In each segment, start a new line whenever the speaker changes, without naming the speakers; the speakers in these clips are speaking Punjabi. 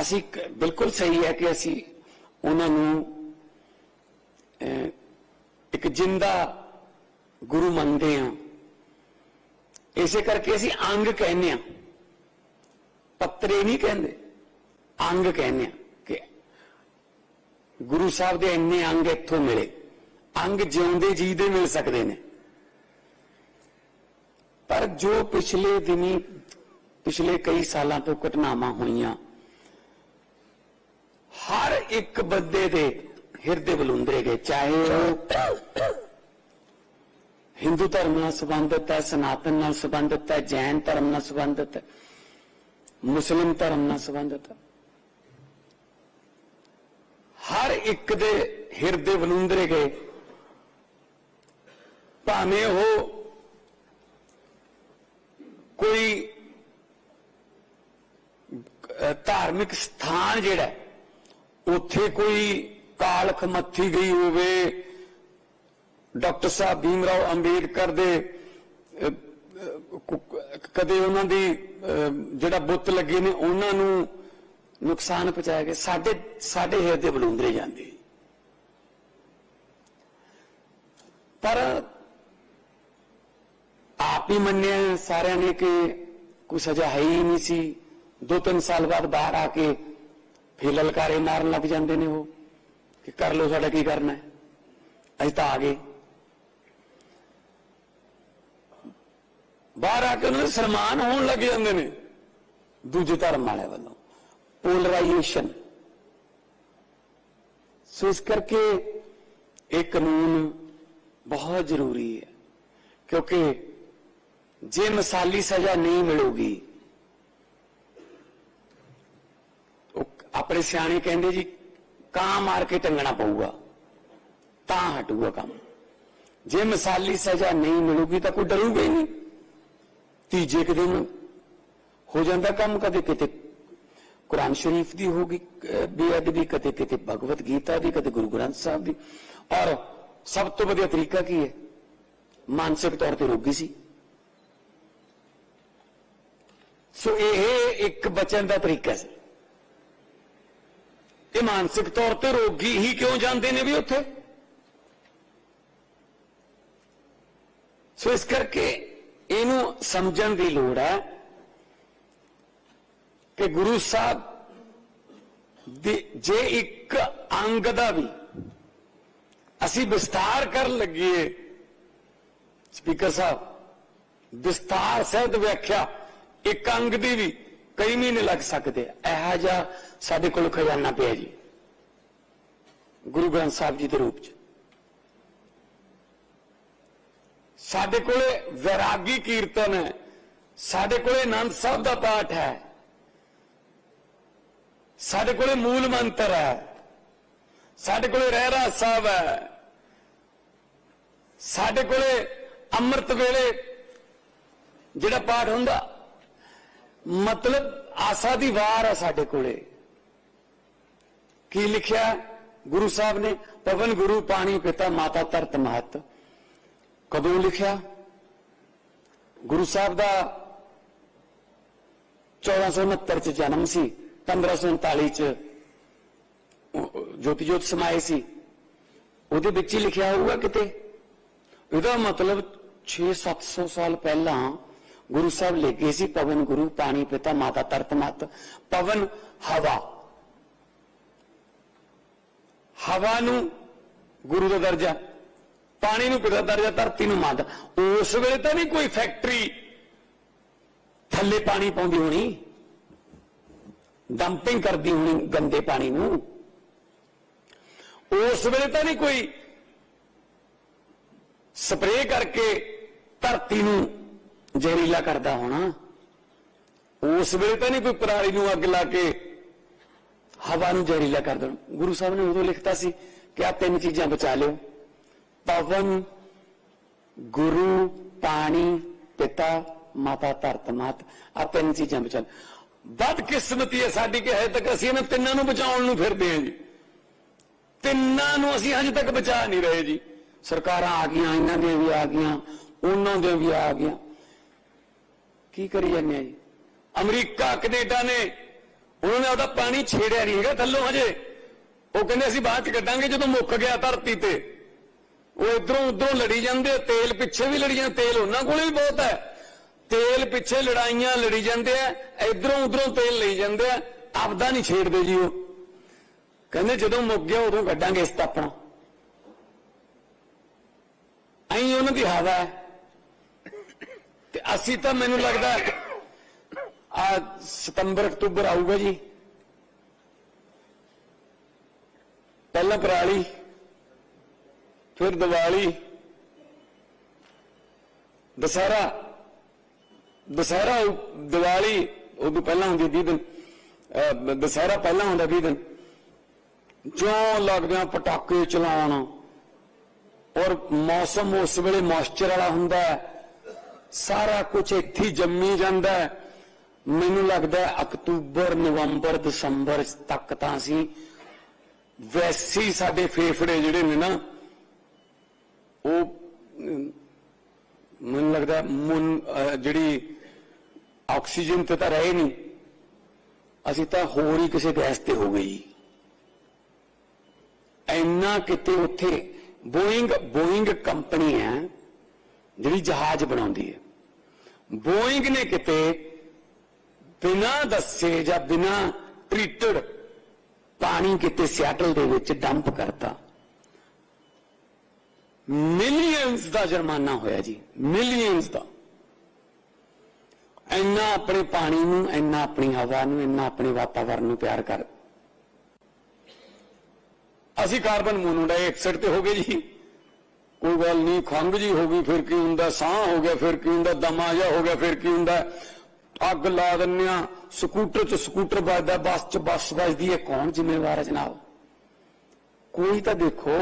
ਅਸੀਂ ਬਿਲਕੁਲ ਸਹੀ ਹੈ ਕਿ ਅਸੀਂ ਉਹਨਾਂ ਨੂੰ ਇੱਕ ਜਿੰਦਾ ਗੁਰੂ ਮੰਨਦੇ ਹਾਂ। ਇਸੇ ਕਰਕੇ ਅਸੀਂ ਅੰਗ ਕਹਿੰਦੇ ਹਾਂ। ਪੱਤਰੇ ਨਹੀਂ ਕਹਿੰਦੇ, ਅੰਗ ਕਹਿੰਦੇ ਹਾਂ ਕਿ ਗੁਰੂ ਸਾਹਿਬ ਦੇ ਇੰਨੇ ਅੰਗ ਇੱਥੋਂ ਮਿਲੇ। ਅੰਗ ਜਿਉਂਦੇ ਜੀ ਦੇ ਮਿਲ ਸਕਦੇ ਨੇ। ਪਰ ਜੋ ਪਿਛਲੇ ਦਿਨੀ, ਪਿਛਲੇ ਕਈ ਸਾਲਾਂ ਤੋਂ ਘਟਨਾਵਾਂ ਹੋਈਆਂ ਹਰ ਇੱਕ ਬੰਦੇ ਦੇ ਹਿਰਦੇ ਬਲੁੰਦਰੇ ਗਏ, ਚਾਹੇ ਉਹ ਹਿੰਦੂ ਧਰਮ ਨਾਲ ਸੰਬੰਧਿਤ ਹੈ, ਸਨਾਤਨ ਨਾਲ ਸੰਬੰਧਿਤ ਹੈ, ਜੈਨ ਧਰਮ ਨਾਲ ਸੰਬੰਧਿਤ ਹੈ, ਮੁਸਲਿਮ ਧਰਮ ਨਾਲ ਸੰਬੰਧਿਤ ਹੈ। ਹਰ ਇੱਕ ਦੇ ਹਿਰਦੇ ਬਲੁੰਦਰੇ ਗਏ। ਭਾਵੇਂ ਉਹ ਕੋਈ ਧਾਰਮਿਕ ਸਥਾਨ ਜਿਹੜਾ ਉੱਥੇ ਕੋਈ ਕਾਲਖ ਮੱਥੀ ਗਈ ਹੋਵੇ, ਡਾਕਟਰ ਸਾਹਿਬ ਭੀਮ ਰਾਓ ਅੰਬੇਡਕਰ ਦੇ ਕਦੇ ਉਹਨਾਂ ਦੀ ਜਿਹੜਾ ਬੁੱਤ ਲੱਗੇ ਨੇ, ਉਹਨਾਂ ਨੂੰ ਨੁਕਸਾਨ ਪਹੁੰਚਾਇਆ ਗਿਆ। ਸਾਡੇ ਸਾਡੇ ਹਿਰਦੇ ਬਲੂੰਦਰੇ ਜਾਂਦੇ। ਪਰ ਆਪ ਹੀ ਮੰਨਿਆ ਸਾਰਿਆਂ ਨੇ ਕਿ ਕੋਈ ਸਜ਼ਾ ਹੈ ਹੀ ਨਹੀਂ ਸੀ। ਦੋ ਤਿੰਨ ਸਾਲ ਬਾਅਦ ਬਾਹਰ ਆ ਕੇ ਫਿਰ ਲਲਕਾਰੇ ਮਾਰਨ ਲੱਗ ਜਾਂਦੇ ਨੇ ਉਹ, ਕਿ ਕਰ ਲੋ ਸਾਡਾ ਕੀ ਕਰਨਾ ਹੈ। ਅਸੀਂ ਤਾਂ ਆ ਗਏ। ਬਾਹਰ ਆ ਕੇ ਉਹਨਾਂ ਦੇ ਸਨਮਾਨ ਹੋਣ ਲੱਗ ਜਾਂਦੇ ਨੇ। ਦੂਜੇ ਧਰਮ ਵਾਲਿਆਂ ਵੱਲੋਂ। ਪੋਲਰਾਈਜੇਸ਼ਨ ਸੋ ਇਸ ਕਰਕੇ ਇਹ ਕਾਨੂੰਨ ਬਹੁਤ ਜ਼ਰੂਰੀ ਹੈ। ਕਿਉਂਕਿ ਜੇ ਮਿਸਾਲੀ ਸਜ਼ਾ ਨਹੀਂ ਮਿਲੂਗੀ ਉਹ ਆਪਣੇ ਸਿਆਣੇ ਕਹਿੰਦੇ ਜੀ ਕਾਂ ਮਾਰ ਕੇ ਟੰਗਣਾ ਪਊਗਾ ਤਾਂ ਹਟੂਗਾ ਕੰਮ। ਜੇ ਮਿਸਾਲੀ ਸਜ਼ਾ ਨਹੀਂ ਮਿਲੂਗੀ ਤਾਂ ਕੋਈ ਡਰੂਗਾ ਹੀ ਨਹੀਂ। ਤੀਜੇ ਕੁ ਦਿਨ ਹੋ ਜਾਂਦਾ ਕੰਮ ਕਦੇ ਕਿਤੇ ਕੁਰਾਨ ਸ਼ਰੀਫ ਦੀ ਹੋਗੀ ਅਹ, ਬੇਅਦਬੀ ਕਦੇ ਕਿਤੇ ਭਗਵਤ ਗੀਤਾ ਦੀ ਕਦੇ ਗੁਰੂ ਗ੍ਰੰਥ ਸਾਹਿਬ ਦੀ। ਔਰ ਸਭ ਤੋਂ ਵਧੀਆ ਤਰੀਕਾ ਕੀ ਹੈ? ਮਾਨਸਿਕ ਤੌਰ ਤੇ ਰੋਗੀ ਸੀ। ਸੋ ਇਹ ਇੱਕ ਬਚਨ ਦਾ ਤਰੀਕਾ ਸੀ। ਇਹ ਮਾਨਸਿਕ ਤੌਰ ਤੇ ਰੋਗੀ ਹੀ ਕਿਉਂ ਜਾਂਦੇ ਨੇ ਵੀ ਉੱਥੇ? ਸੋ ਇਸ ਕਰਕੇ ਇਹਨੂੰ ਸਮਝਣ ਦੀ ਲੋੜ ਹੈ ਕਿ ਗੁਰੂ ਸਾਹਿਬ ਦੀ ਜੇ ਇੱਕ ਅੰਗ ਦਾ ਵੀ ਅਸੀਂ ਵਿਸਤਾਰ ਕਰਨ ਲੱਗੀਏ, ਸਪੀਕਰ ਸਾਹਿਬ, ਵਿਸਤਾਰ ਸਹਿਤ ਵਿਆਖਿਆ ਇੱਕ ਅੰਗ ਦੀ ਵੀ ਕਈ ਮਹੀਨੇ ਲੱਗ ਸਕਦੇ ਆ। ਇਹੋ ਜਿਹਾ ਸਾਡੇ ਕੋਲ ਖਜ਼ਾਨਾ ਪਿਆ ਜੀ, ਗੁਰੂ ਗ੍ਰੰਥ ਸਾਹਿਬ ਜੀ ਦੇ ਰੂਪ ਚ। ਸਾਡੇ ਕੋਲੇ ਵੈਰਾਗੀ ਕੀਰਤਨ ਹੈ। ਸਾਡੇ ਕੋਲੇ ਆਨੰਦ ਸਾਹਿਬ ਦਾ ਪਾਠ ਹੈ। ਸਾਡੇ ਕੋਲੇ ਮੂਲ ਮੰਤਰ ਹੈ। ਸਾਡੇ ਕੋਲੇ ਰਹਿਰਾ ਸਾਹਿਬ ਹੈ। ਸਾਡੇ ਕੋਲੇ ਅੰਮ੍ਰਿਤ ਵੇਲੇ ਜਿਹੜਾ ਪਾਠ ਹੁੰਦਾ ਮਤਲਬ ਆਸਾ ਦੀ ਵਾਰ ਹੈ ਸਾਡੇ ਕੋਲੇ। ਕੀ ਲਿਖਿਆ? ਗੁਰੂ ਸਾਹਿਬ ਨੇ, ਪਵਨ ਗੁਰੂ ਪਾਣੀ ਪਿਤਾ ਮਾਤਾ ਤਰਤ ਮਹਤ। ਕਦੋਂ ਲਿਖਿਆ? ਗੁਰੂ ਸਾਹਿਬ ਦਾ 1469 ਚ ਜਨਮ ਸੀ 1539 ਚ ਜੋਤੀ ਜੋਤ ਸਮਾਏ ਸੀ। ਉਹਦੇ ਵਿੱਚ ਹੀ ਲਿਖਿਆ ਹੋਊਗਾ ਕਿਤੇ? ਇਹਦਾ ਮਤਲਬ 6-700 ਸਾਲ ਪਹਿਲਾਂ ਗੁਰੂ ਸਾਹਿਬ ਲੈ ਗਏ ਸੀ ਪਵਨ, ਗੁਰੂ ਪਾਣੀ ਪਿਤਾ ਮਾਤਾ ਤਰਤ ਮਤ, ਪਵਨ ਹਵਾ। ਹਵਾ ਨੂੰ ਗੁਰੂ ਦਾ ਦਰਜਾ, ਪਾਣੀ ਨੂੰ ਪਿਤਾ ਦਰਜਾ, ਧਰਤੀ ਨੂੰ ਮਾਤਾ ਉਸ ਵੇਲੇ ਤਾਂ ਨਹੀਂ ਕੋਈ ਫੈਕਟਰੀ ਥੱਲੇ ਪਾਣੀ ਪਾਉਂਦੀ ਹੋਣੀ ਡੰਪਿੰਗ ਕਰਦੀ ਹੋਣੀ ਗੰਦੇ ਪਾਣੀ ਨੂੰ। ਉਸ ਵੇਲੇ ਤਾਂ ਨਹੀਂ ਕੋਈ ਸਪਰੇਅ ਕਰਕੇ ਧਰਤੀ ਨੂੰ ਜ਼ਹਿਰੀਲਾ ਕਰਦਾ ਹੋਣਾ। ਉਸ ਵੇਲੇ ਤਾਂ ਨਹੀਂ ਕੋਈ ਪਰਾਲੀ ਨੂੰ ਅੱਗ ਲਾ ਕੇ ਹਵਾ ਨੂੰ ਜ਼ਹਿਰੀਲਾ ਕਰ ਦੇਣਾ। ਗੁਰੂ ਸਾਹਿਬ ਨੇ ਉਦੋਂ ਲਿਖਤਾ ਸੀ ਕਿ ਆ ਤਿੰਨ ਚੀਜ਼ਾਂ ਬਚਾ ਲਿਓ। ਪਵਨ, ਗੁਰੂ, ਪਾਣੀ, ਪਿਤਾ, ਮਾਤਾ, ਧਰਤ, ਮਾਤ। ਆ ਤਿੰਨ ਚੀਜ਼ਾਂ ਬਚਾ ਲਓ। ਬਦਕਿਸਮਤੀ ਹੈ ਸਾਡੀ ਕਿ ਹਜੇ ਤੱਕ ਅਸੀਂ ਇਹਨਾਂ ਤਿੰਨਾਂ ਨੂੰ ਬਚਾਉਣ ਨੂੰ ਫਿਰਦੇ ਹਾਂ ਜੀ। ਤਿੰਨਾਂ ਨੂੰ ਅਸੀਂ ਹਜੇ ਤੱਕ ਬਚਾ ਨਹੀਂ ਰਹੇ ਜੀ। ਸਰਕਾਰਾਂ ਆ ਗਈਆਂ, ਇਹਨਾਂ ਦੀਆਂ ਵੀ ਆ ਗਈਆਂ, ਉਹਨਾਂ ਦੀਆਂ ਵੀ ਆ ਗਈਆਂ। ਕੀ ਕਰੀ ਜਾਂਦੇ ਆ ਜੀ? ਅਮਰੀਕਾ, ਕੈਨੇਡਾ ਨੇ, ਉਹਨਾਂ ਨੇ ਉਹਦਾ ਪਾਣੀ ਛੇੜਿਆ ਨਹੀਂ ਹੈਗਾ ਥੱਲੋਂ ਹਜੇ। ਉਹ ਕਹਿੰਦੇ ਅਸੀਂ ਬਾਅਦ ਚ ਕੱਢਾਂਗੇ, ਜਦੋਂ ਮੁੱਕ ਗਿਆ ਧਰਤੀ ਤੇ। ਉਹ ਇਧਰੋਂ ਉਧਰੋਂ ਲੜੀ ਜਾਂਦੇ ਤੇਲ ਪਿੱਛੇ ਵੀ ਲੜੀ ਜਾਂਦੇ ਤੇਲ ਉਹਨਾਂ ਕੋਲੇ ਵੀ ਬਹੁਤ ਹੈ। ਤੇਲ ਪਿੱਛੇ ਲੜਾਈਆਂ ਲੜੀ ਜਾਂਦੇ ਆ, ਇਧਰੋਂ ਉਧਰੋਂ ਤੇਲ ਲਈ ਜਾਂਦੇ ਆ, ਆਪਦਾ ਨਹੀਂ ਛੇੜਦੇ ਜੀ ਉਹ। ਕਹਿੰਦੇ ਜਦੋਂ ਮੁੱਕ ਗਿਆ ਉਦੋਂ ਕੱਢਾਂਗੇ ਇਸ ਆਪਣਾ ਐਂ ਉਹਨਾਂ ਦੀ ਹਵਾ ਹੈ। ਅਸੀਂ ਤਾਂ ਮੈਨੂੰ ਲੱਗਦਾ ਆ ਸਤੰਬਰ ਅਕਤੂਬਰ ਆਊਗਾ ਜੀ। ਪਹਿਲਾਂ ਪਰਾਲੀ ਫਿਰ ਦੀਵਾਲੀ ਦਸਹਿਰਾ। ਦਸਹਿਰਾ ਦੀਵਾਲੀ ਉਦੋਂ ਪਹਿਲਾਂ ਹੁੰਦੀ 20 ਦਿਨ। ਅਹ, ਦਸਹਿਰਾ ਪਹਿਲਾਂ ਹੁੰਦਾ 20 ਦਿਨ। ਜਿਉਂ ਲੱਗਦੇ ਪਟਾਕੇ ਚਲਾਉਣ। ਔਰ ਮੌਸਮ ਉਸ ਵੇਲੇ ਮੌਇਸਚਰ ਵਾਲਾ ਹੁੰਦਾ ਹੈ। ਸਾਰਾ ਕੁਝ ਇੱਥੇ ਜੰਮੀ ਜਾਂਦਾ ਮੈਨੂੰ ਲੱਗਦਾ ਅਕਤੂਬਰ, ਨਵੰਬਰ, ਦਸੰਬਰ ਤੱਕ ਤਾਂ ਅਸੀਂ ਵੈਸੇ ਸਾਡੇ ਫੇਫੜੇ ਜਿਹੜੇ ਨੇ ਨਾ, ਉਹ ਮੈਨੂੰ ਲੱਗਦਾ ਹੈ ਮੁਨ ਜਿਹੜੀ ਆਕਸੀਜਨ ਤੇ ਤਾਂ ਰਹੇ ਨਹੀਂ। ਅਸੀਂ ਤਾਂ ਹੋਰ ਹੀ ਕਿਸੇ ਗੈਸ ਤੇ ਹੋ ਗਈ ਜੀ। ਇੰਨਾ ਕਿਤੇ ਉੱਥੇ ਬੋਇੰਗ ਬੋਇੰਗ ਕੰਪਨੀ ਹੈ। ਜਿਹੜੀ ਜਹਾਜ਼ ਬਣਾਉਂਦੀ ਹੈ। ਬੋਇੰਗ ਨੇ ਕਿਤੇ ਬਿਨਾਂ ਦੱਸੇ ਜਾਂ ਬਿਨਾਂ ਟ੍ਰੀਟਡ ਪਾਣੀ ਕਿਤੇ ਸਿਆਟਲ ਦੇ ਵਿੱਚ ਡੰਪ ਕਰਤਾ। ਮਿਲੀਅਨਸ ਦਾ ਜੁਰਮਾਨਾ ਹੋਇਆ ਜੀ ਮਿਲੀਅਨਸ ਦਾ। ਇੰਨਾ ਆਪਣੇ ਪਾਣੀ ਨੂੰ, ਇੰਨਾ ਆਪਣੀ ਹਵਾ ਨੂੰ, ਇੰਨਾ ਆਪਣੇ ਵਾਤਾਵਰਣ ਨੂੰ ਪਿਆਰ ਕਰ। ਅਸੀਂ ਕਾਰਬਨ ਮੋਨੋਡਾਈਆਕਸਾਈਡ ਤੇ ਹੋ ਗਏ ਜੀ। ਕੋਈ ਗੱਲ ਨਹੀਂ ਖੰਗ ਜੀ ਹੋ ਗਈ ਫਿਰ ਕੀ ਹੁੰਦਾ ਸਾਹ ਹੋ ਗਿਆ ਫਿਰ ਕੀ ਹੁੰਦਾ ਦਮਾ ਜਿਹਾ ਹੋ ਗਿਆ ਫਿਰ ਕੀ ਹੁੰਦਾ ਅੱਗ ਲਾ ਦਿੰਨੇ ਆ ਸਕੂਟਰ 'ਚ ਸਕੂਟਰ ਵੱਜਦਾ ਬੱਸ 'ਚ ਬੱਸ ਵੱਜਦੀ ਹੈ ਕੌਣ ਜ਼ਿੰਮੇਵਾਰ ਹੈ ਜਨਾਬ ਕੋਈ ਤਾਂ ਦੇਖੋ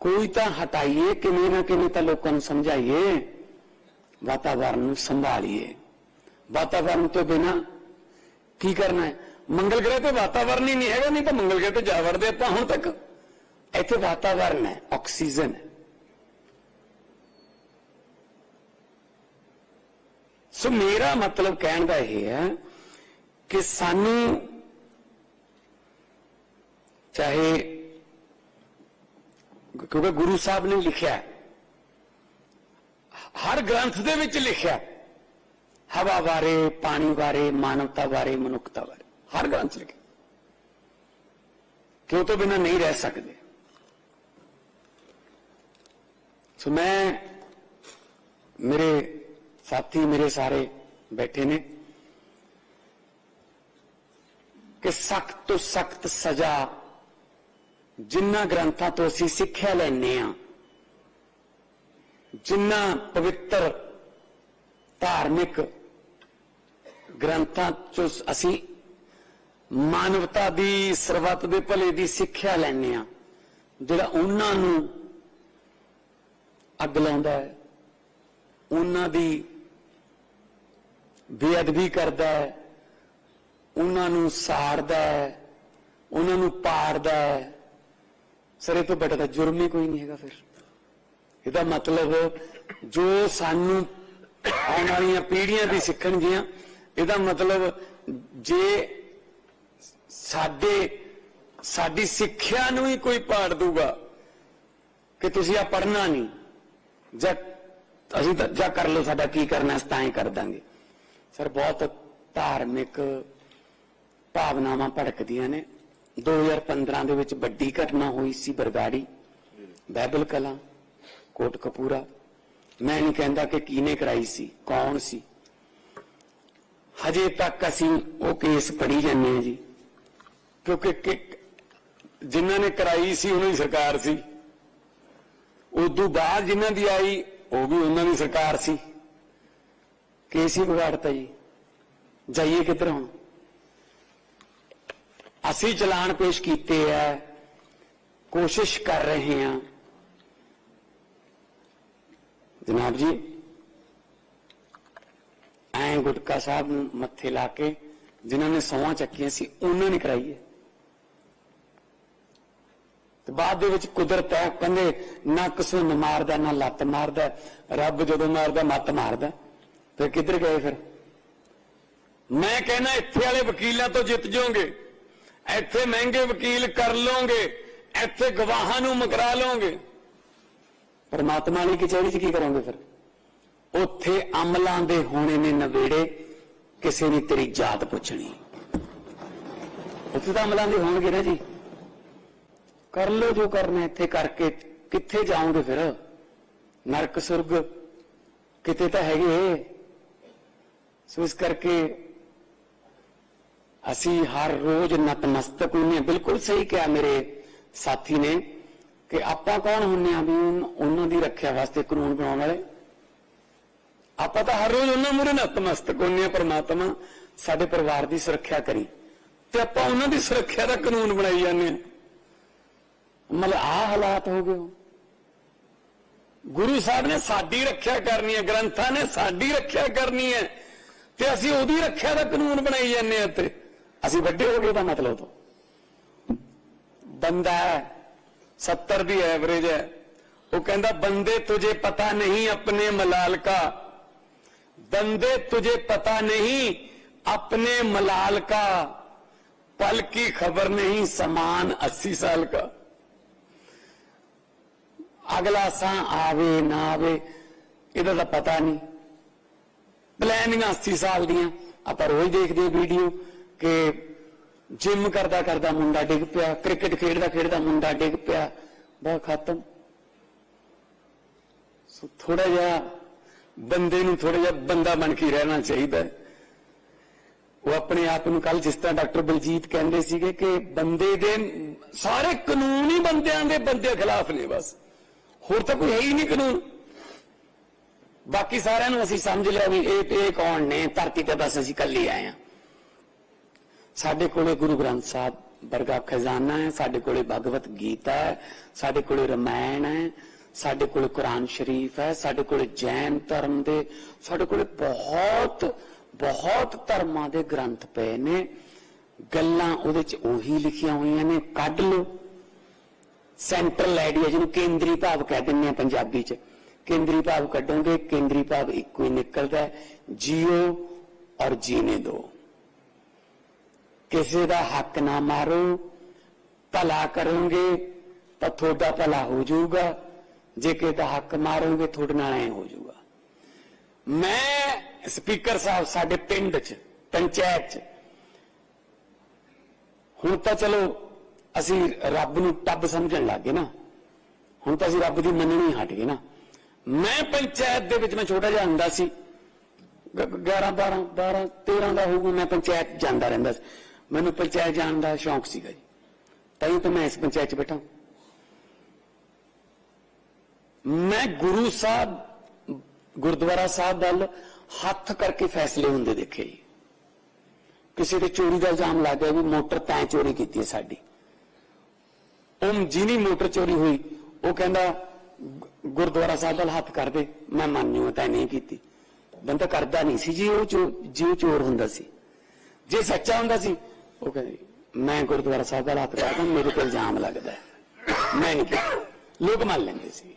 ਕੋਈ ਤਾਂ ਹਟਾਈਏ ਕਿਵੇਂ ਨਾ ਕਿਵੇਂ ਤਾਂ ਲੋਕਾਂ ਨੂੰ ਸਮਝਾਈਏ ਵਾਤਾਵਰਣ ਨੂੰ ਸੰਭਾਲੀਏ ਵਾਤਾਵਰਣ ਤੋਂ ਬਿਨਾ ਕੀ ਕਰਨਾ ਹੈ ਮੰਗਲ ਗ੍ਰਹਿ ਤੇ ਵਾਤਾਵਰਣ ਹੀ ਨਹੀਂ ਹੈਗਾ ਨਹੀਂ ਤਾਂ ਮੰਗਲ ਗ੍ਰਹਿ ਤੇ ਜਾ ਵੜਦੇ ਆਪਾਂ ਹੁਣ ਤੱਕ ਇੱਥੇ ਵਾਤਾਵਰਣ ਹੈ ਆਕਸੀਜਨ ਹੈ ਸੋ ਮੇਰਾ ਮਤਲਬ ਕਹਿਣ ਦਾ ਇਹ ਹੈ ਕਿ ਸਾਨੂੰ ਚਾਹੇ ਕਿਉਂਕਿ ਗੁਰੂ ਸਾਹਿਬ ਨੇ ਲਿਖਿਆ ਹਰ ਗ੍ਰੰਥ ਦੇ ਵਿੱਚ ਲਿਖਿਆ ਹਵਾ ਬਾਰੇ, ਪਾਣੀ ਬਾਰੇ, ਮਾਨਵਤਾ ਬਾਰੇ, ਮਨੁੱਖਤਾ ਬਾਰੇ, ਹਰ ਗ੍ਰੰਥ 'ਚ ਲਿਖਿਆ ਕਿਉਂ ਤੋਂ ਬਿਨਾ ਨਹੀਂ ਰਹਿ ਸਕਦੇ। ਸੋ ਮੈਂ ਮੇਰੇ ਸਾਥੀ ਮੇਰੇ ਸਾਰੇ ਬੈਠੇ ਨੇ ਕਿ ਸਖਤ ਤੋਂ ਸਖਤ ਸਜ਼ਾ ਜਿੰਨਾ ਗ੍ਰੰਥਾਂ ਤੋਂ ਅਸੀਂ ਸਿੱਖਿਆ ਲੈਨੇ ਆ ਜਿੰਨਾ ਪਵਿੱਤਰ ਧਾਰਮਿਕ ਗ੍ਰੰਥਾਂ ਚੋਂ ਅਸੀਂ ਮਾਨਵਤਾ ਦੀ, ਸਰਬੱਤ ਦੇ ਭਲੇ ਦੀ ਸਿੱਖਿਆ ਲੈਨੇ ਆ ਜਿਹੜਾ ਉਹਨਾਂ ਨੂੰ ਅੱਗ ਲਾਉਂਦਾ ਹੈ, ਉਹਨਾਂ ਦੀ ਬੇਅਦਬੀ ਕਰਦਾ ਹੈ, ਉਹਨਾਂ ਨੂੰ ਸਾੜਦਾ ਹੈ, ਉਹਨਾਂ ਨੂੰ ਪਾੜਦਾ ਹੈ। ਸਰੇ ਤੋਂ ਬੜਾ ਤਾਂ ਜੁਰਮ ਹੀ ਕੋਈ ਨਹੀਂ ਹੈਗਾ ਫਿਰ। ਇਹਦਾ ਮਤਲਬ ਜੋ ਸਾਨੂੰ ਆਉਣ ਵਾਲੀਆਂ ਪੀੜ੍ਹੀਆਂ ਵੀ ਸਿੱਖਣਗੀਆਂ, ਇਹਦਾ ਮਤਲਬ ਜੇ ਸਾਡੇ, ਸਾਡੀ ਸਿੱਖਿਆ ਨੂੰ ਹੀ ਕੋਈ ਪਾੜ ਦੂਗਾ ਕਿ ਤੁਸੀਂ ਆ ਪੜਨਾ ਨਹੀਂ, ਜਾਂ ਅਸੀਂ ਤਾਂ ਜਾਂ ਕਰ ਲਓ ਸਾਡਾ ਕੀ ਕਰਨਾ ਅਸੀਂ ਤਾਂ ਹੀ ਕਰ ਦਾਂਗੇ। ਸਰ, ਬਹੁਤ ਧਾਰਮਿਕ ਭਾਵਨਾਵਾਂ ਭੜਕਦੀਆਂ ਨੇ। 2015 ਦੇ ਵਿੱਚ ਵੱਡੀ ਘਟਨਾ ਹੋਈ ਸੀ ਬਰਗਾੜੀ ਬਾਈਬਲ ਕਲਾ, ਕੋਟ ਕਪੂਰਾ। ਮੈਂ ਨਹੀਂ ਕਹਿੰਦਾ ਕਿ ਕਿਹਨੇ ਕਰਾਈ ਸੀ, ਕੌਣ ਸੀ। ਹਜੇ ਤੱਕ ਅਸੀਂ ਉਹ ਕੇਸ ਪੜੀ ਜਾਂਦੇ ਹਾਂ ਜੀ, ਕਿਉਂਕਿ ਜਿਨ੍ਹਾਂ ਨੇ ਕਰਾਈ ਸੀ, ਉਹਨਾਂ ਦੀ ਸਰਕਾਰ ਸੀ। ਉਦੋਂ ਬਾਅਦ ਜਿਨ੍ਹਾਂ ਦੀ ਆਈ, ਉਹ ਵੀ ਉਹਨਾਂ ਦੀ ਸਰਕਾਰ ਸੀ। ਕੇਸ ਹੀ ਵਿਗਾੜਤਾ ਜੀ। ਜਾਈਏ ਕਿੱਧਰ ਹੁਣ? ਅਸੀਂ ਚਲਾਨ ਪੇਸ਼ ਕੀਤੇ ਆ, ਕੋਸ਼ਿਸ਼ ਕਰ ਰਹੇ ਹਾਂ। ਜਨਾਬ ਜੀ, ਐਂ ਗੁਟਕਾ ਸਾਹਿਬ ਨੂੰ ਮੱਥੇ ਲਾ ਕੇ ਜਿਨ੍ਹਾਂ ਨੇ ਸੌਹਾਂ ਚੱਕੀਆਂ ਸੀ, ਉਹਨਾਂ ਨੇ ਕਰਾਈ ਹੈ। ਤੇ ਬਾਅਦ ਦੇ ਵਿੱਚ ਕੁਦਰਤ ਹੈ ਕਹਿੰਦੇ, ਨਾ ਕਿਸੇ ਨੂੰ ਮਾਰਦਾ, ਨਾ ਲੱਤ ਮਾਰਦਾ, ਰੱਬ ਜਦੋਂ ਮਾਰਦਾ, ਮੱਤ ਮਾਰਦਾ। ਫਿਰ ਕਿੱਧਰ ਗਏ ਫਿਰ? ਮੈਂ ਕਹਿੰਦਾ ਇੱਥੇ ਵਾਲੇ ਵਕੀਲਾਂ ਤੋਂ ਜਿੱਤ ਜਾਓਗੇ। ਇੱਥੇ ਮਹਿੰਗੇ ਵਕੀਲ ਕਰ ਲਓਗੇ। ਇੱਥੇ ਗਵਾਹਾਂ ਨੂੰ ਮਕਰਾ ਲਓਗੇ। ਪਰਮਾਤਮਾ ਵਾਲੀ ਕਚਹਿਰੀ 'ਚ ਕੀ ਕਰੋਗੇ ਫਿਰ? ਉੱਥੇ ਅਮਲਾਂ ਦੇ ਹੋਣੇ ਨੇ ਨਵੇੜੇ, ਕਿਸੇ ਨੇ ਤੇਰੀ ਜਾਤ ਪੁੱਛਣੀ। ਉੱਥੇ ਤਾਂ ਅਮਲਾਂ ਦੇ ਹੋਣਗੇ ਨਾ ਜੀ। ਕਰ ਲਓ ਜੋ ਕਰਨਾ ਇੱਥੇ ਕਰਕੇ, ਕਿੱਥੇ ਜਾਓਗੇ ਫਿਰ? ਨਰਕ ਸੁਰਗ ਕਿਤੇ ਤਾਂ ਹੈਗੇ। ਸੋ ਇਸ ਕਰਕੇ ਅਸੀਂ ਹਰ ਰੋਜ਼ ਨਤਮਸਤਕ ਹੁੰਨੇ ਹਾਂ। ਬਿਲਕੁਲ ਸਹੀ ਕਿਹਾ ਮੇਰੇ ਸਾਥੀ ਨੇ ਕਿ ਆਪਾਂ ਕੌਣ ਹੁੰਨੇ ਆ ਵੀ ਉਹਨਾਂ ਦੀ ਰੱਖਿਆ ਵਾਸਤੇ ਕਾਨੂੰਨ ਬਣਾਉਣ ਵਾਲੇ? ਆਪਾਂ ਤਾਂ ਹਰ ਰੋਜ਼ ਉਹਨਾਂ ਮੂਰੇ ਨਤਮਸਤਕ ਹੁੰਨੇ ਆ ਪ੍ਰਮਾਤਮਾ ਸਾਡੇ ਪਰਿਵਾਰ ਦੀ ਸੁਰੱਖਿਆ ਕਰੀ। ਤੇ ਆਪਾਂ ਉਹਨਾਂ ਦੀ ਸੁਰੱਖਿਆ ਦਾ ਕਾਨੂੰਨ ਬਣਾਈ ਜਾਂਦੇ ਆ ਮਤਲਬ ਆ ਹਾਲਾਤ ਹੋ ਗਏ ਗੁਰੂ ਸਾਹਿਬ ਨੇ ਸਾਡੀ ਰੱਖਿਆ ਕਰਨੀ ਹੈ, ਗ੍ਰੰਥਾਂ ਨੇ ਸਾਡੀ ਰੱਖਿਆ ਕਰਨੀ ਹੈ। ਤੇ ਅਸੀਂ ਉਹਦੀ ਰੱਖਿਆ ਦਾ ਕਾਨੂੰਨ ਬਣਾਈ ਜਾਂਦੇ ਆ ਤੇ ਅਸੀਂ ਵੱਡੇ ਹੋ ਗਏ ਦਾ ਮਤਲਬ ਤੋਂ ਬੰਦਾ ਹੈ 70 ਦੀ ਐਵਰੇਜ ਹੈ ਉਹ ਕਹਿੰਦਾ ਬੰਦੇ ਤੁਝੇ ਪਤਾ ਨਹੀਂ ਆਪਣੇ ਮਲਾਲ का बंदे तुझे पता नहीं अपने मलाल का पल की खबर नहीं समान अस्सी साल का ਅਗਲਾ ਸਾਹ ਆਵੇ ਨਾ ਆਵੇ ਇਹਦਾ ਤਾਂ ਪਤਾ ਨਹੀਂ ਪਲੈਨਿੰਗਾਂ 80 ਸਾਲ ਦੀਆਂ ਆਪਾਂ ਰੋਜ਼ ਦੇਖਦੇ ਹਾਂ ਵੀਡੀਓ ਕਿ ਜਿਮ ਕਰਦਾ ਕਰਦਾ ਮੁੰਡਾ ਡਿੱਗ ਪਿਆ ਕ੍ਰਿਕਟ ਖੇਡਦਾ ਖੇਡਦਾ ਮੁੰਡਾ ਡਿੱਗ ਪਿਆ ਬਹੁਤ ਖਤਮ। ਸੋ ਥੋੜਾ ਜਿਹਾ ਬੰਦੇ ਨੂੰ ਥੋੜਾ ਜਿਹਾ ਬੰਦਾ ਬਣ ਕੇ ਰਹਿਣਾ ਚਾਹੀਦਾ ਹੈ। ਉਹ ਆਪਣੇ ਆਪ ਨੂੰ ਕੱਲ ਜਿਸ ਤਰ੍ਹਾਂ ਡਾਕਟਰ ਬਲਜੀਤ ਕਹਿੰਦੇ ਸੀਗੇ ਕਿ ਬੰਦੇ ਦੇ ਸਾਰੇ ਕਾਨੂੰਨ ਹੀ ਬੰਦਿਆਂ ਦੇ ਬੰਦੇ ਖਿਲਾਫ ਨੇ ਬਸ। ਹੋਰ ਤਾਂ ਕੋਈ ਹੈ ਹੀ ਨਹੀਂ ਕਾਨੂੰਨ। ਬਾਕੀ ਸਾਰਿਆਂ ਨੂੰ ਅਸੀਂ ਸਮਝ ਲਿਆ ਵੀ ਇਹ ਇਹ ਕੌਣ ਨੇ, ਧਰਤੀ ਤੇ ਬਸ ਅਸੀਂ ਕੱਲੀ ਆਏ ਆ ਸਾਡੇ ਕੋਲੇ ਗੁਰੂ ਗ੍ਰੰਥ ਸਾਹਿਬ ਵਰਗਾ ਖਜ਼ਾਨਾ ਹੈ, ਸਾਡੇ ਕੋਲੇ ਭਗਵਤ ਗੀਤਾ ਹੈ, ਸਾਡੇ ਕੋਲੇ ਰਮਾਇਣ ਹੈ, ਸਾਡੇ ਕੋਲੇ ਕੁਰਾਨ ਸ਼ਰੀਫ ਹੈ, ਸਾਡੇ ਕੋਲੇ ਜੈਨ ਧਰਮ ਦੇ, ਸਾਡੇ ਕੋਲੇ ਬਹੁਤ ਬਹੁਤ ਧਰਮਾਂ ਦੇ ਗ੍ਰੰਥ ਪਏ ਨੇ। ਗੱਲਾਂ ਉਹਦੇ ਚ ਉਹੀ ਲਿਖੀਆਂ ਹੋਈਆਂ ਨੇ, ਕੱਢ ਲਓ। ਸੈਂਟਰਲ ਆਈਡੀਆ ਜਿਹਨੂੰ ਕੇਂਦਰੀ ਭਾਵ ਕਹਿ ਦਿੰਦੇ ਆ ਪੰਜਾਬੀ ਚ। ਕੇਂਦਰੀ ਭਾਵ ਕੱਢੋਗੇ ਕੇਂਦਰੀ ਭਾਵ ਇੱਕੋ ਹੀ ਨਿਕਲਦਾ ਹੈ। ਜੀਓ ਔਰ ਜੀਨੇ ਦੋ। ਕਿਸੇ ਦਾ ਹੱਕ ਨਾ ਮਾਰੋ, ਭਲਾ ਕਰੋਗੇ ਤਾਂ ਤੁਹਾਡਾ ਭਲਾ ਹੋ ਜਾਊਗਾ। ਜੇ ਕਿਸੇ ਦਾ ਹੱਕ ਮਾਰੋਗੇ, ਤੁਹਾਡੇ ਨਾਲ ਐ ਹੋ ਜਾਊਗਾ। ਮੈਂ ਸਪੀਕਰ ਸਾਹਿਬ ਸਾਡੇ ਪਿੰਡ 'ਚ, ਪੰਚਾਇਤ 'ਚ, ਹੁਣ ਤਾਂ ਚਲੋ ਅਸੀਂ ਰੱਬ ਨੂੰ ਟੱਬ ਸਮਝਣ ਲੱਗ ਗਏ ਨਾ। ਹੁਣ ਤਾਂ ਅਸੀਂ ਰੱਬ ਦੀ ਮੰਨਣੀ ਹਟ ਗਏ ਨਾ। ਮੈਂ ਪੰਚਾਇਤ ਦੇ ਵਿੱਚ, ਮੈਂ ਛੋਟਾ ਜਿਹਾ ਹੁੰਦਾ ਸੀ। 11 12 12 13 ਦਾ ਹੋਊਗਾ, ਮੈਂ ਪੰਚਾਇਤ ਜਾਂਦਾ ਰਹਿੰਦਾ ਸੀ। ਮੈਨੂੰ ਪੰਚਾਇਤ ਜਾਣ ਦਾ ਸ਼ੌਂਕ ਸੀਗਾ ਜੀ। ਤਾਂ ਹੀ ਤਾਂ ਮੈਂ ਇਸ ਪੰਚਾਇਤ 'ਚ ਬੈਠਾ ਮੈਂ ਗੁਰੂ ਸਾਹਿਬ, ਗੁਰਦੁਆਰਾ ਸਾਹਿਬ ਵੱਲ ਹੱਥ ਕਰਕੇ ਫੈਸਲੇ ਹੁੰਦੇ ਦੇਖੇ ਜੀ। ਕਿਸੇ ਤੇ ਚੋਰੀ ਦਾ ਇਲਜ਼ਾਮ ਲੱਗ ਗਿਆ ਵੀ ਮੋਟਰ ਤੈਂ ਚੋਰੀ ਕੀਤੀ ਹੈ ਸਾਡੀ। ਉਹ ਜਿਹਨੀ ਮੋਟਰ ਚੋਰੀ ਹੋਈ, ਉਹ ਕਹਿੰਦਾ ਗੁਰਦੁਆਰਾ ਸਾਹਿਬ ਵੱਲ ਹੱਥ ਕਰਦੇ, ਮੈਂ ਮੰਨ ਜੂ ਤੈਂ ਨਹੀਂ ਕੀਤੀ। ਬੰਦਾ ਕਰਦਾ ਨਹੀਂ ਸੀ, ਜੀ ਉਹ ਚੋ- ਜੀ ਚੋਰ ਹੁੰਦਾ ਸੀ। ਜੇ ਸੱਚਾ ਹੁੰਦਾ ਸੀ, ਉਹ ਕਹਿੰਦੇ, ਮੈਂ ਗੁਰਦੁਆਰਾ ਸਾਹਿਬ ਵੱਲ ਹੱਥ ਕਰਦਾ, ਮੇਰੇ ਤੇ ਇਲਜ਼ਾਮ ਲੱਗਦਾ ਮੈਂ ਨਹੀਂ ਕੀਤਾ। ਲੋਕ ਮੰਨ ਲੈਂਦੇ ਸੀ।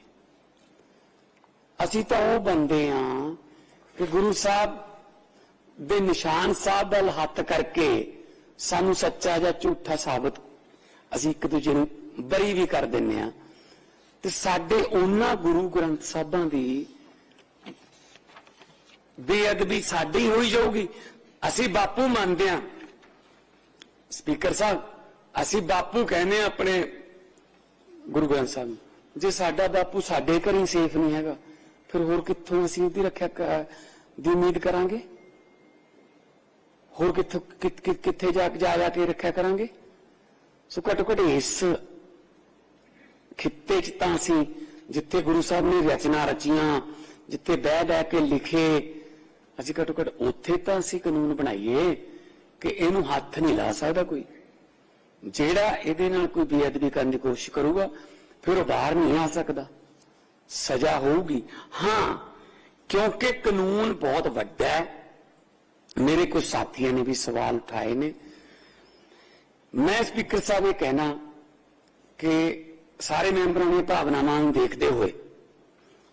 ਅਸੀਂ ਤਾਂ ਉਹ ਬੰਦੇ ਆ ਕਿ ਗੁਰੂ ਸਾਹਿਬ ਦੇ ਨਿਸ਼ਾਨ ਸਾਹਿਬ ਵੱਲ ਹੱਥ ਕਰਕੇ ਸਾਨੂੰ ਸੱਚਾ ਜਾਂ ਝੂਠਾ ਸਾਬਤ ਅਸੀਂ ਇੱਕ ਦੂਜੇ ਨੂੰ ਬਰੀ ਵੀ ਕਰ ਦਿੰਨੇ ਆ ਤੇ ਸਾਡੇ ਉਹਨਾਂ ਗੁਰੂ ਗ੍ਰੰਥ ਸਾਹਿਬਾਂ ਦੀ ਬੇਅਦਬੀ ਸਾਡੀ ਹੋਈ ਜਾਊਗੀ। ਅਸੀਂ ਬਾਪੂ ਮੰਨਦੇ ਆ ਸਪੀਕਰ ਸਾਹਿਬ, ਅਸੀਂ ਬਾਪੂ ਕਹਿੰਦੇ ਆ ਆਪਣੇ ਗੁਰੂ ਗ੍ਰੰਥ ਸਾਹਿਬ ਨੂੰ। ਜੇ ਸਾਡਾ ਬਾਪੂ ਸਾਡੇ ਘਰ ਹੀ ਸੇਫ ਨਹੀਂ ਹੈਗਾ, ਫਿਰ ਹੋਰ ਕਿੱਥੋਂ ਅਸੀਂ ਉਹਦੀ ਰੱਖਿਆ ਕ- ਦੀ ਉਮੀਦ ਕਰਾਂਗੇ? ਹੋਰ ਕਿੱਥੋਂ ਕਿੱਥੇ ਜਾ ਜਾ ਕੇ ਰੱਖਿਆ ਕਰਾਂਗੇ? ਸੋ ਘੱਟੋ ਘੱਟ ਇਸ ਖਿੱਤੇ 'ਚ ਤਾਂ ਅਸੀਂ ਜਿੱਥੇ ਗੁਰੂ ਸਾਹਿਬ ਨੇ ਰਚਨਾ ਰਚੀਆਂ, ਜਿੱਥੇ ਬਹਿ ਬਹਿ ਕੇ ਲਿਖੇ, ਅਸੀਂ ਘੱਟੋ ਘੱਟ ਉੱਥੇ ਤਾਂ ਅਸੀਂ ਕਾਨੂੰਨ ਬਣਾਈਏ ਕਿ ਇਹਨੂੰ ਹੱਥ ਨਹੀਂ ਲਾ ਸਕਦਾ ਕੋਈ। ਜਿਹੜਾ ਇਹਦੇ ਨਾਲ ਕੋਈ ਬੇਅਦਬੀ ਕਰਨ ਦੀ ਕੋਸ਼ਿਸ਼ ਕਰੂਗਾ, ਫਿਰ ਉਹ ਬਾਹਰ ਨਹੀਂ ਆ ਸਕਦਾ। ਸਜ਼ਾ ਹੋਊਗੀ। ਹਾਂ, ਕਿਉਂਕਿ ਕਾਨੂੰਨ ਬਹੁਤ ਵੱਡਾ ਹੈ। ਮੇਰੇ ਕੁਝ ਸਾਥੀਆਂ ਨੇ ਵੀ ਸਵਾਲ ਉਠਾਏ ਨੇ। ਮੈਂ ਸਪੀਕਰ ਸਾਹਿਬ ਇਹ ਕਹਿਣਾ ਕਿ ਸਾਰੇ ਮੈਂਬਰਾਂ ਦੀਆਂ ਭਾਵਨਾਵਾਂ ਨੂੰ ਦੇਖਦੇ ਹੋਏ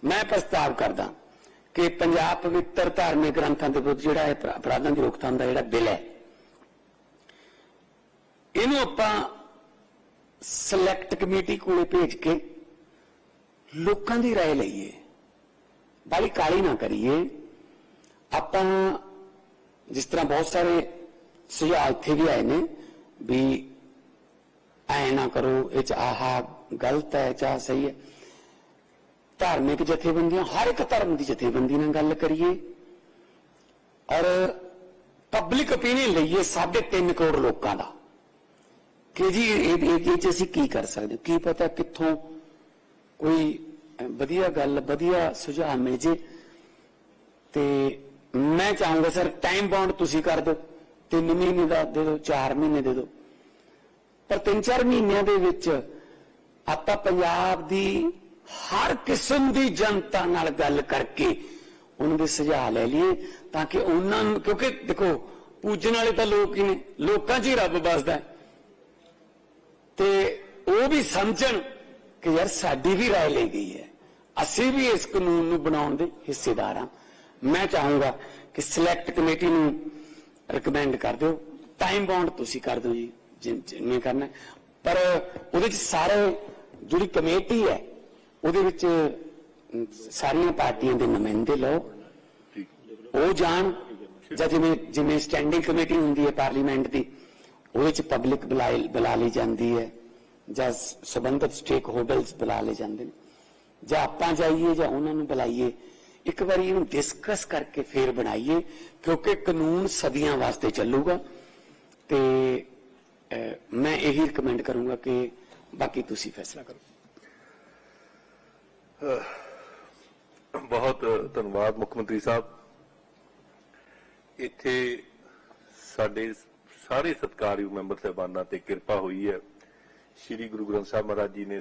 ਮੈਂ ਪ੍ਰਸਤਾਵ ਕਰਦਾ ਕਿ ਪੰਜਾਬ ਪਵਿੱਤਰ ਧਾਰਮਿਕ ਗ੍ਰੰਥਾਂ ਦੇ ਵਿਰੁੱਧ ਜਿਹੜਾ ਹੈ ਅਪਰਾ- ਅਪਰਾਧਾਂ ਦੀ ਰੋਕਥਾਮ ਦਾ ਜਿਹੜਾ ਬਿੱਲ ਹੈ ਇਹਨੂੰ ਆਪਾਂ ਸਿਲੈਕਟ ਕਮੇਟੀ ਕੋਲੇ ਭੇਜ ਕੇ ਲੋਕਾਂ ਦੀ رائے ਲਈਏ ਬਾਲੀ ਕਾਲੀ ਨਾ ਕਰੀਏ ਆਪਾਂ ਜਿਸ ਤਰ੍ਹਾਂ ਬਹੁਤ ਸਾਰੇ ਸੁਝਾਅ ਇੱਥੇ ਵੀ ਆਏ ਨੇ ਵੀ ਐ ਨਾ ਕਰੋ ਇਹ ਚ ਆਹ ਗਲਤ ਹੈ ਚਾਹ ਸਹੀ ਹੈ। ਧਾਰਮਿਕ ਜਥੇਬੰਦੀਆਂ, ਹਰ ਇੱਕ ਧਰਮ ਦੀ ਜਥੇਬੰਦੀ ਨਾਲ ਗੱਲ ਕਰੀਏ ਔਰ ਪਬਲਿਕ ਓਪੀਨੀਅਨ ਲਈਏ 3.5 ਕਰੋੜ ਲੋਕਾਂ ਦਾ। ਕਿ ਜੀ ਇਹ ਇਹ 'ਚ ਅਸੀਂ ਕੀ ਕਰ ਸਕਦੇ ਕੀ ਪਤਾ ਕਿੱਥੋਂ ਕੋਈ ਵਧੀਆ ਗੱਲ, ਵਧੀਆ ਸੁਝਾਅ ਮਿਲ ਜੇ ਤੇ ਮੈਂ ਚਾਹੂੰਗਾ ਸਰ ਟਾਈਮ ਬਾਉਂਡ ਤੁਸੀਂ ਕਰ ਦਿਓ। ਤਿੰਨ ਮਹੀਨੇ ਦਾ ਦੇ ਦਿਓ 4 ਮਹੀਨੇ ਦੇ ਦਿਓ। ਪਰ 3-4 ਮਹੀਨਿਆਂ ਦੇ ਵਿੱਚ ਆਪਾਂ ਪੰਜਾਬ ਦੀ ਹਰ ਕਿਸਮ ਦੀ ਜਨਤਾ ਨਾਲ ਗੱਲ ਕਰਕੇ ਉਹਨਾਂ ਦੇ ਸੁਝਾਅ ਲੈ ਲਈਏ ਤਾਂ ਕਿ ਉਹਨਾਂ ਨੂੰ, ਕਿਉਂਕਿ ਦੇਖੋ, ਪੂਜਣ ਵਾਲੇ ਤਾਂ ਲੋਕ ਹੀ ਨੇ, ਲੋਕਾਂ 'ਚ ਹੀ ਰੱਬ ਵੱਸਦਾ ਤੇ ਉਹ ਵੀ ਸਮਝਣ ਕਿ ਯਾਰ ਸਾਡੀ ਵੀ رائے ਲਈ ਗਈ ਹੈ। ਅਸੀਂ ਵੀ ਇਸ ਕਾਨੂੰਨ ਨੂੰ ਬਣਾਉਣ ਦੇ ਹਿੱਸੇਦਾਰ ਹਾਂ। ਮੈਂ ਚਾਹੂੰਗਾ ਕਿ ਸਿਲੈਕਟ ਕਮੇਟੀ ਨੂੰ ਰეკਮੈਂਡ ਕਰ ਦਿਓ। ਟਾਈਮ ਬਾਉਂਡ ਤੁਸੀਂ ਕਰ ਦਿਓ ਜੀ, ਜਿੰਨੇ ਕਰਨਾ ਪਰ ਉਹਦੇ ਵਿੱਚ ਸਾਰੇ ਜਿਹੜੀ ਕਮੇਟੀ ਹੈ ਉਹਦੇ ਵਿੱਚ ਸਾਰੀਆਂ ਪਾਰਟੀਆਂ ਦੇ ਨੁਮਾਇੰਦੇ ਲਓ ਉਹ ਜਾਣ ਜਾਂ ਜਿਵੇਂ ਜਿਵੇਂ ਸਟੈਂਡਿੰਗ ਕਮੇਟੀ ਹੁੰਦੀ ਹੈ ਪਾਰਲੀਮੈਂਟ ਦੀ ਉਹਦੇ ਚ ਪਬਲਿਕ ਬੁਲਾ ਲਈ ਜਾਂਦੀ ਹੈ ਜਾਂ ਸੰਬੰਧਿਤ ਸਟੇਕ ਹੋਲਡਰਸ ਬੁਲਾ ਲਏ ਜਾਂਦੇ ਨੇ। ਜਾਂ ਆਪਾਂ ਜਾਈਏ ਜਾਂ ਉਹਨਾਂ ਨੂੰ ਬੁਲਾਈਏ ਇੱਕ ਵਾਰੀ ਇਹਨੂੰ ਡਿਸਕਸ ਕਰਕੇ ਫੇਰ ਬਣਾਈਏ ਕਿਉਂਕਿ ਕਾਨੂੰਨ ਸਦੀਆਂ ਵਾਸਤੇ ਚੱਲੂਗਾ ਤੇ ਮੈਂ ਇਹੀ ਰეკਮੈਂਡ ਕਰੂੰਗਾ ਕਿ ਬਾਕੀ ਤੁਸੀਂ ਫੈਸਲਾ ਕਰੋ।
ਬਹੁਤ ਧੰਨਵਾਦ ਮੁੱਖ ਮੰਤਰੀ ਸਾਹਿਬ। ਇੱਥੇ ਸਾਡੇ ਸਾਰੇ ਸਤਿਕਾਰਯੋਗ ਮੈਂਬਰ ਸਾਹਿਬਾਨਾਂ ਤੇ ਕਿਰਪਾ ਹੋਈ ਹੈ। ਸ੍ਰੀ ਗੁਰੂ ਗ੍ਰੰਥ ਸਾਹਿਬ ਮਹਾਰਾਜ ਜੀ ਨੇ